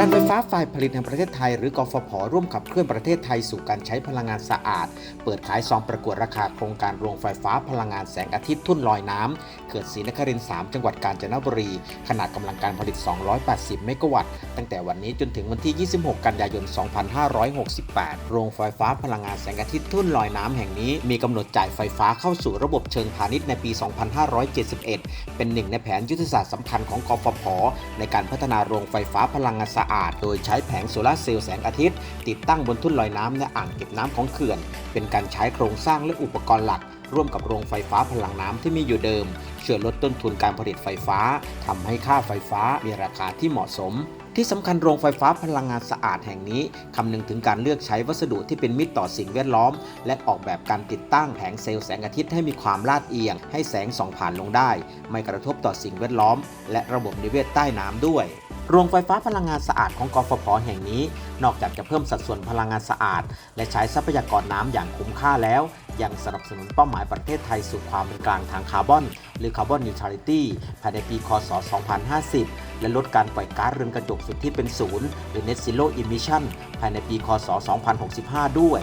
การไฟฟ้าฝ่ายผลิตแห่งประเทศไทยหรือกฟผ ร่วมขับเคลื่อนประเทศไทยสู่การใช้พลังงานสะอาด เปิดขายซองประกวดราคาโครงการโรงไฟฟ้าพลังงานแสงอาทิตย์ทุ่นลอยน้ำเขื่อนศรีนครินทร์3จังหวัดกาญจนบุรี ขนาดกำลังการผลิต 280 เมกะวัตต์ ตั้งแต่วันนี้จนถึงวันที่ 26 กันยายน 2568 โรงไฟฟ้าพลังงานแสงอาทิตย์ทุ่นลอยน้ำแห่งนี้มีกำหนดจ่ายไฟฟ้าเข้าสู่ระบบเชิงพาณิชย์ในปี 2571 เป็นหนึ่งในแผนยุทธศาสตร์สำคัญของกฟผ ในการพัฒนาโรงไฟฟ้าพลังงานสะอาด โดยใช้แผงโซลาร์เซลล์แสงอาทิตย์ ติดตั้งบนทุ่นลอยน้ำและอ่างเก็บน้ำของเขื่อน เป็นการใช้โครงสร้างและอุปกรณ์หลัก ร่วมกับโรงไฟฟ้าพลังน้ำที่มีอยู่เดิมช่วยลดต้นทุนการผลิตไฟฟ้าทำให้ค่าไฟฟ้ามีราคาที่เหมาะสมที่สำคัญโรงไฟฟ้าพลังงานสะอาดแห่งนี้คำนึงถึงการเลือกใช้วัสดุที่เป็นมิตรต่อสิ่งแวดล้อม และออกแบบการติดตั้งแผงเซลล์แสงอาทิตย์ให้มีความลาดเอียง ให้แสงส่องผ่านลงได้ ไม่กระทบต่อสิ่งแวดล้อม และระบบนิเวศใต้น้ำด้วย โรงไฟฟ้าพลังงานสะอาดของกฟผแห่งนี้ นอกจากจะเพิ่มสัดส่วนพลังงานสะอาด และใช้ทรัพยากรน้ำอย่างคุ้มค่าแล้ว ยังสนับสนุนเป้าหมายประเทศไทยสู่ความเป็นกลางทางคาร์บอน หรือคาร์บอนนิวทรัลิตี้ภายในปี คศ 2050 และลดการปล่อยก๊าซเรือนกระจกสุดที่เป็นศูนย์หรือ Net Zero Emission ภายในปี คศ 2065 ด้วย